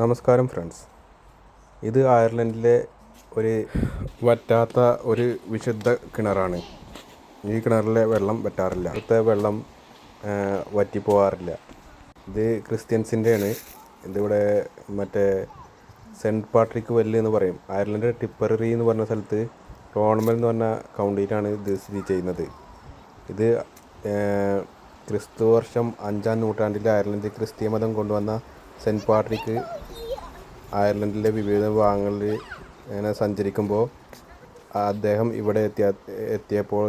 നമസ്കാരം ഫ്രണ്ട്സ്. ഇത് അയർലൻഡിലെ ഒരു വറ്റാത്ത ഒരു വിശുദ്ധ കിണറാണ്. ഈ കിണറിലെ വെള്ളം വറ്റാറില്ല. അടുത്ത വെള്ളം വറ്റിപ്പോവാറില്ല. ഇത് ക്രിസ്ത്യൻസിന്റെയാണ്. ഇതിവിടെ മറ്റേ സെന്റ് പാട്രിക്ക് വെല്ല് എന്ന് പറയും. അയർലൻഡ് ടിപ്പററി എന്ന് പറഞ്ഞ സ്ഥലത്ത് ടോൺമൽ എന്ന് പറഞ്ഞ കൗണ്ടിയിലാണ് ഇത് സ്ഥിതി ചെയ്യുന്നത്. ഇത് ക്രിസ്തു വർഷം അഞ്ചാം നൂറ്റാണ്ടിൽ അയർലൻഡിൽ ക്രിസ്തീയ മതം കൊണ്ടുവന്ന സെന്റ് പാട്രിക്ക് അയർലൻഡിലെ വിവിധ ഭാഗങ്ങളിൽ ഇങ്ങനെ സഞ്ചരിക്കുമ്പോൾ അദ്ദേഹം ഇവിടെ എത്തിയ എത്തിയപ്പോൾ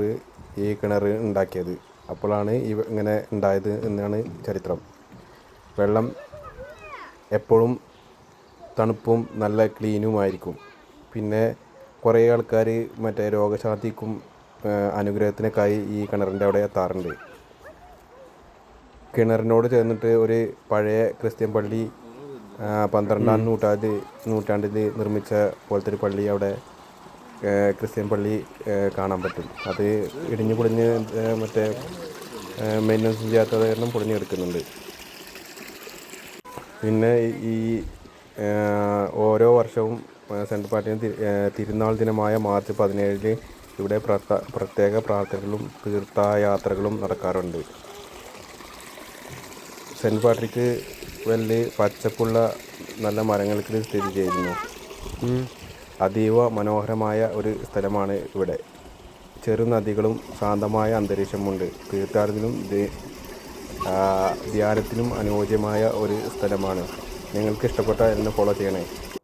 ഈ കിണർ ഉണ്ടാക്കിയത്. അപ്പോഴാണ് ഇവ ഇങ്ങനെ ഉണ്ടായത് എന്നാണ് ചരിത്രം. വെള്ളം എപ്പോഴും തണുപ്പും നല്ല ക്ലീനുമായിരിക്കും പിന്നെ കുറേ ആൾക്കാർ മറ്റേ രോഗശാന്തിക്കും അനുഗ്രഹത്തിനൊക്കെയായി ഈ കിണറിന്റെ അവിടെ എത്താറുണ്ട്. കിണറിനോട് ചേർന്നിട്ട് ഒരു പഴയ ക്രിസ്ത്യൻ പള്ളി പന്ത്രണ്ടാം നൂറ്റാണ്ടിൽ നൂറ്റാണ്ടിൽ നിർമ്മിച്ച പോലത്തെ ഒരു പള്ളി അവിടെ ക്രിസ്ത്യൻ പള്ളി കാണാൻ പറ്റും. അത് ഇടിഞ്ഞു പൊളിഞ്ഞ് മറ്റേ മെയിന്റനൻസ് ചെയ്യാത്തത് കാരണം പൊളിഞ്ഞ് കിടക്കുന്നുണ്ട് പിന്നെ ഈ ഓരോ വർഷവും സെന്റ് പാർട്ടിന് തിരുനാൾ ദിനമായ മാർച്ച് പതിനേഴിൽ ഇവിടെ പ്രത്യേക പ്രാർത്ഥനകളും തീർത്ഥയാത്രകളും നടക്കാറുണ്ട്. സെന്റ് പാട്രിക്ക് വെല്ല് പച്ചപ്പുള്ള നല്ല മരങ്ങൾക്കിടയിൽ സ്ഥിതി ചെയ്യുന്നു. അതീവ മനോഹരമായ ഒരു സ്ഥലമാണ് ഇവിടെ. ചെറു നദികളും ശാന്തമായ അന്തരീക്ഷമുണ്ട്. തീർത്ഥാടനത്തിനും ധ്യാനത്തിനും അനുയോജ്യമായ ഒരു സ്ഥലമാണ്. നിങ്ങൾക്ക് ഇഷ്ടപ്പെട്ട എന്നെ ഫോളോ ചെയ്യണേ.